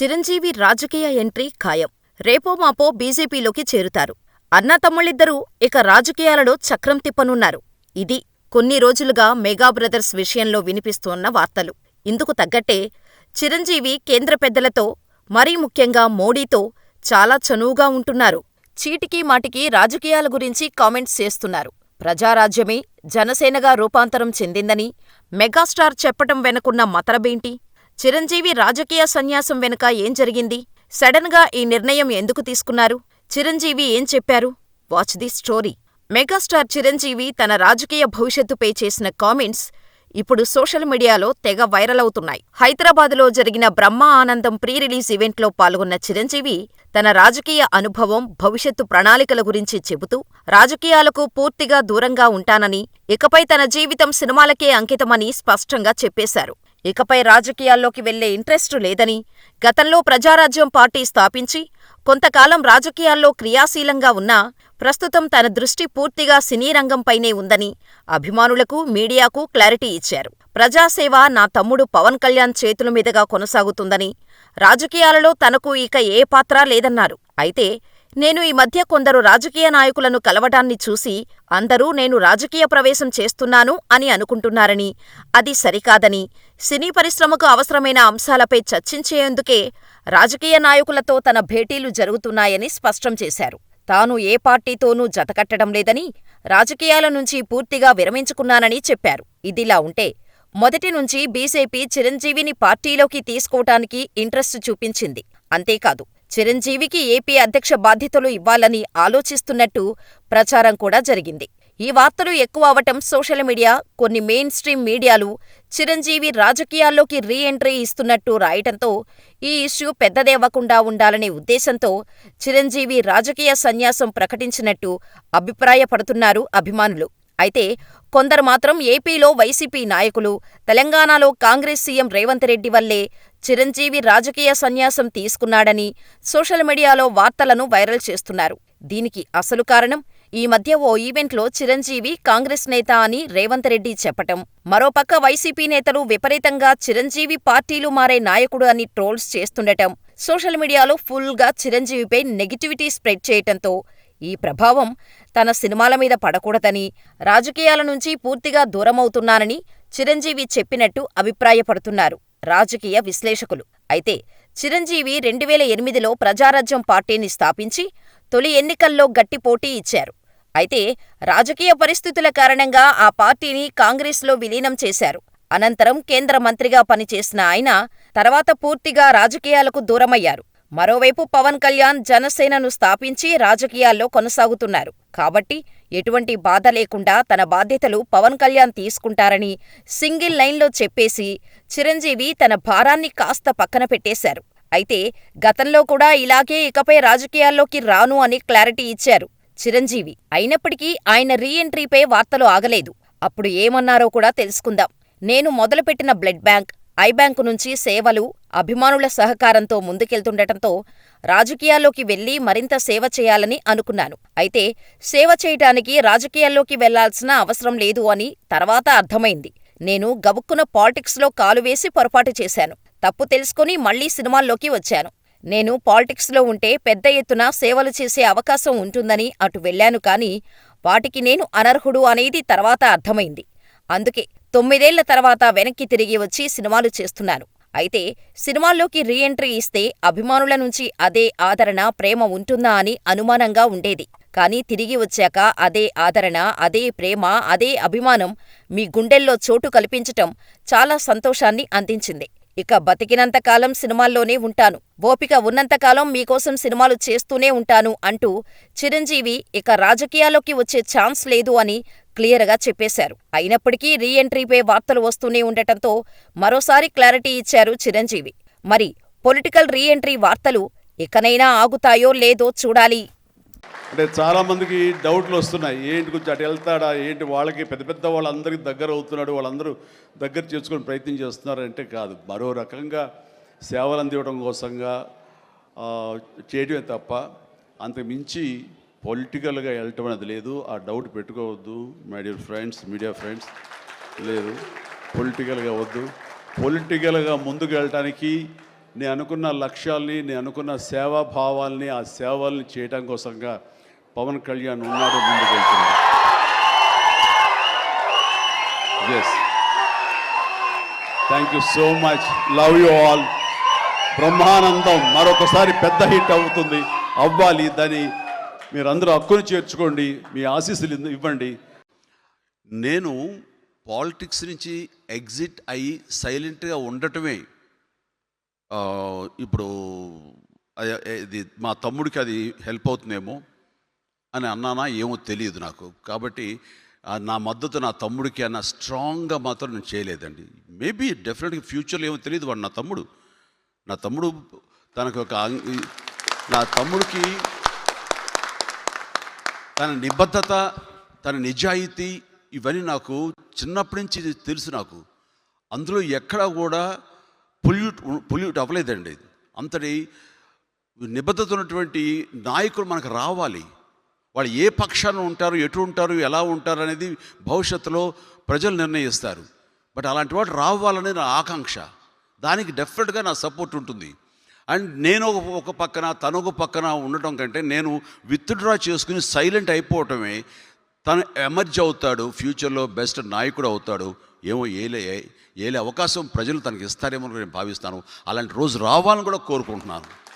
చిరంజీవి రాజకీయ ఎంట్రీ ఖాయం. రేపో మాపో బీజేపీలోకి చేరుతారు. అన్నాతమ్ముళ్ళిద్దరూ ఇక రాజకీయాలలో చక్రం తిప్పనున్నారు. ఇది కొన్ని రోజులుగా మెగా బ్రదర్స్ విషయంలో వినిపిస్తోన్న వార్తలు. ఇందుకు తగ్గట్టే చిరంజీవి కేంద్ర పెద్దలతో, మరీ ముఖ్యంగా మోడీతో చాలా చనువుగా ఉంటున్నారు. చీటికీ మాటికీ రాజకీయాల గురించి కామెంట్స్ చేస్తున్నారు. ప్రజారాజ్యమే జనసేనగా రూపాంతరం చెందిందని మెగాస్టార్ చెప్పటం వెనకున్న మతలబేంటి? చిరంజీవి రాజకీయ సన్యాసం వెనుక ఏం జరిగింది? సడన్గా ఈ నిర్ణయం ఎందుకు తీసుకున్నారు? చిరంజీవి ఏం చెప్పారు? Watch the story. Megastar Chiranjeevi తన రాజకీయ భవిష్యత్తుపై చేసిన కామెంట్స్ ఇప్పుడు సోషల్ మీడియాలో తెగ వైరల్ అవుతున్నాయి. హైదరాబాదులో జరిగిన బ్రహ్మ ఆనందం ప్రీ రిలీజ్ ఈవెంట్లో పాల్గొన్న చిరంజీవి తన రాజకీయ అనుభవం, భవిష్యత్తు ప్రణాళికల గురించి చెబుతూ రాజకీయాలకు పూర్తిగా దూరంగా ఉంటానని, ఇకపై తన జీవితం సినిమాలకే అంకితమని స్పష్టంగా చెప్పేశారు. ఇకపై రాజకీయాల్లోకి వెళ్ళే ఇంట్రెస్టు లేదని, గతంలో ప్రజారాజ్యం పార్టీ స్థాపించి కొంతకాలం రాజకీయాల్లో క్రియాశీలంగా ఉన్నా ప్రస్తుతం తన దృష్టి పూర్తిగా సినీ రంగంపైనే ఉందని అభిమానులకు, మీడియాకు క్లారిటీ ఇచ్చారు. ప్రజాసేవ నా తమ్ముడు పవన్ కళ్యాణ్ చేతుల మీదుగా కొనసాగుతుందని, రాజకీయాలలో తనకు ఇక ఏ పాత్రా లేదన్నారు. అయితే నేను ఈ మధ్య కొందరు రాజకీయ నాయకులను కలవటాన్ని చూసి అందరూ నేను రాజకీయ ప్రవేశం చేస్తున్నాను అని అనుకుంటున్నారని, అది సరికాదని, సినీ పరిశ్రమకు అవసరమైన అంశాలపై చర్చించేందుకే రాజకీయ నాయకులతో తన భేటీలు జరుగుతున్నాయని స్పష్టం చేశారు. తాను ఏ పార్టీతోనూ జతకట్టడం లేదని, రాజకీయాల నుంచి పూర్తిగా విరమించుకున్నానని చెప్పారు. ఇదిలా ఉంటే మొదటి నుంచి బీజేపీ చిరంజీవిని పార్టీలోకి తీసుకోటానికి ఇంట్రెస్టు చూపించింది. అంతేకాదు చిరంజీవికి ఏపీ అధ్యక్ష బాధ్యతలు ఇవ్వాలని ఆలోచిస్తున్నట్టు ప్రచారం కూడా జరిగింది. ఈ వార్తలు ఎక్కువ అవటం సోషల్ మీడియా, కొన్ని మెయిన్ స్ట్రీమ్ మీడియాలు చిరంజీవి రాజకీయాల్లోకి రీ ఎంట్రీ ఇస్తున్నట్టు రాయటంతో ఈ ఇష్యూ పెద్దదేవ్వకుండా ఉండాలనే ఉద్దేశంతో చిరంజీవి రాజకీయ సన్యాసం ప్రకటించినట్టు అభిప్రాయపడుతున్నారు అభిమానులు. అయితే కొందరు మాత్రం ఏపీలో వైసీపీ నాయకులు, తెలంగాణలో కాంగ్రెస్ సీఎం రేవంత్ రెడ్డి వల్లే చిరంజీవి రాజకీయ సన్యాసం తీసుకున్నాడని సోషల్ మీడియాలో వార్తలను వైరల్ చేస్తున్నారు. దీనికి అసలు కారణం ఈ మధ్య ఓ ఈవెంట్లో చిరంజీవి కాంగ్రెస్ నేత అని రేవంత్ రెడ్డి చెప్పటం, మరోపక్క వైసీపీ నేతలు విపరీతంగా చిరంజీవి పార్టీలు మారే నాయకుడు అని ట్రోల్స్ చేస్తుండటం, సోషల్ మీడియాలో ఫుల్గా చిరంజీవిపై నెగిటివిటీ స్ప్రెడ్ చేయటంతో ఈ ప్రభావం తన సినిమాల మీద పడకూడదని, రాజకీయాల నుంచి పూర్తిగా దూరమవుతున్నానని చిరంజీవి చెప్పినట్టు అభిప్రాయపడుతున్నారు రాజకీయ విశ్లేషకులు. అయితే చిరంజీవి రెండువేల ఎనిమిదిలో ప్రజారాజ్యం పార్టీని స్థాపించి తొలి ఎన్నికల్లో గట్టి పోటీ ఇచ్చారు. అయితే రాజకీయ పరిస్థితుల కారణంగా ఆ పార్టీని కాంగ్రెస్లో విలీనం చేశారు. అనంతరం కేంద్ర మంత్రిగా పనిచేసిన ఆయన తర్వాత పూర్తిగా రాజకీయాలకు దూరమయ్యారు. మరోవైపు పవన్ కళ్యాణ్ జనసేనను స్థాపించి రాజకీయాల్లో కొనసాగుతున్నారు. కాబట్టి ఎటువంటి బాధ లేకుండా తన బాధ్యతలు పవన్ కళ్యాణ్ తీసుకుంటారని సింగిల్ లైన్లో చెప్పేసి చిరంజీవి తన భారాన్ని కాస్త పక్కన పెట్టేశారు. అయితే గతంలో కూడా ఇలాగే ఇకపై రాజకీయాల్లోకి రాను అని క్లారిటీ ఇచ్చారు చిరంజీవి. అయినప్పటికీ ఆయన రీ ఎంట్రీపై వార్తలు ఆగలేదు. అప్పుడు ఏమన్నారో కూడా తెలుసుకుందాం. నేను మొదలుపెట్టిన బ్లడ్ బ్యాంక్, ఐబ్యాంకు నుంచి సేవలు అభిమానుల సహకారంతో ముందుకెళ్తుండటంతో రాజకీయాల్లోకి వెళ్ళి మరింత సేవ చేయాలని అనుకున్నాను. అయితే సేవ చేయటానికి రాజకీయాల్లోకి వెళ్ళాల్సిన అవసరం లేదు అని తర్వాత అర్థమైంది. నేను గబుక్కున పాలిటిక్స్లో కాలువేసి పొరపాటు చేశాను. తప్పు తెలుసుకుని మళ్ళీ సినిమాల్లోకి వచ్చాను. నేను పాలిటిక్స్లో ఉంటే పెద్ద ఎత్తున సేవలు చేసే అవకాశం ఉంటుందని అటు వెళ్ళాను కానీ వాటికి నేను అనర్హుడు అనేది తర్వాత అర్థమైంది. అందుకే తొమ్మిదేళ్ళ తర్వాత వెనక్కి తిరిగి వచ్చి సినిమాలు చేస్తున్నాను. అయితే సినిమాల్లోకి రీ ఎంట్రీ ఇస్తే అభిమానుల నుంచి అదే ఆదరణ, ప్రేమ ఉంటుందా అని అనుమానంగా ఉండేది. కానీ తిరిగి వచ్చాక అదే ఆదరణ, అదే ప్రేమ, అదే అభిమానం మీ గుండెల్లో చోటు కల్పించటం చాలా సంతోషాన్ని అందించింది. ఇక బతికినంతకాలం సినిమాల్లోనే ఉంటాను. ఓపిక ఉన్నంతకాలం మీకోసం సినిమాలు చేస్తూనే ఉంటాను అంటూ చిరంజీవి ఇక రాజకీయాల్లోకి వచ్చే ఛాన్స్ లేదు అని క్లియర్గా చెప్పేశారు. అయినప్పటికీ రీ ఎంట్రీపై వార్తలు వస్తూనే ఉండటంతో మరోసారి క్లారిటీ ఇచ్చారు చిరంజీవి. మరి పొలిటికల్ రీ ఎంట్రీ వార్తలు ఇకనైనా ఆగుతాయో లేదో చూడాలి. అంటే చాలామందికి డౌట్లు వస్తున్నాయి ఏంటి కొంచెం అటు వెళ్తాడా ఏంటి వాళ్ళకి పెద్ద పెద్ద వాళ్ళందరికీ దగ్గర అవుతున్నాడు వాళ్ళందరూ దగ్గర చేసుకుని ప్రయత్నం చేస్తున్నారంటే కాదు మరో రకంగా సేవలు అందివ్వడం కోసంగా చేయడమే తప్ప అంతకు మించి పొలిటికల్గా వెళ్ళటం అనేది లేదు. ఆ డౌట్ పెట్టుకోవద్దు. My dear friends media friends లేదు. పొలిటికల్గా వద్దు. పొలిటికల్గా ముందుకు వెళ్ళటానికి నేను అనుకున్న లక్ష్యాల్ని నేను అనుకున్న సేవా భావాల్ని ఆ సేవల్ని చేయడం కోసంగా పవన్ కళ్యాణ్ ఉన్నాడు ముందుకు వెళ్తున్నాడు. Yes thank you so much love you all Brahmanandam మరొకసారి పెద్ద హిట్ అవుతుంది. అవ్వాలి దాని మీరందరూ హక్కును చేర్చుకోండి మీ ఆశీస్సులు ఇవ్వండి. నేను పాలిటిక్స్ నుంచి ఎగ్జిట్ అయ్యి సైలెంట్గా ఉండటమే ఇప్పుడు ఇది మా తమ్ముడికి అది హెల్ప్ అవుతుందేమో అని అన్నానా ఏమో తెలియదు నాకు. కాబట్టి నా మద్దతు నా తమ్ముడికి అన్న స్ట్రాంగ్గా మాత్రం నేను చేయలేదండి. మేబీ డెఫినెట్గా ఫ్యూచర్లో ఏమో తెలియదు వాడు నా తమ్ముడు. నా తమ్ముడు తనకు ఒక నా తమ్ముడికి తన నిబద్ధత తన నిజాయితీ ఇవన్నీ నాకు చిన్నప్పటి నుంచి తెలుసు నాకు. అందులో ఎక్కడా కూడా పొల్యూట్ పొల్యూట్ అవ్వలేదండి. అంతటి నిబద్ధత ఉన్నటువంటి నాయకులు మనకు రావాలి. వాళ్ళు ఏ పక్షాన ఉంటారు ఎటు ఉంటారు ఎలా ఉంటారు అనేది భవిష్యత్తులో ప్రజలు నిర్ణయిస్తారు. బట్ అలాంటి వాడు రావాలనే నా ఆకాంక్ష. దానికి డెఫినెట్గా నా సపోర్ట్ ఉంటుంది. అండ్ నేను ఒక ఒక పక్కన తను ఒక పక్కన ఉండటం కంటే నేను విత్డ్రా చేసుకుని సైలెంట్ అయిపోవటమే తను ఎమర్జ్ అవుతాడు ఫ్యూచర్లో బెస్ట్ నాయకుడు అవుతాడు. ఏమో ఏలే ఏలే అవకాశం ప్రజలు తనకి ఇస్తారేమో అని నేను భావిస్తాను. అలాంటి రోజు రావాలని కూడా కోరుకుంటున్నాను.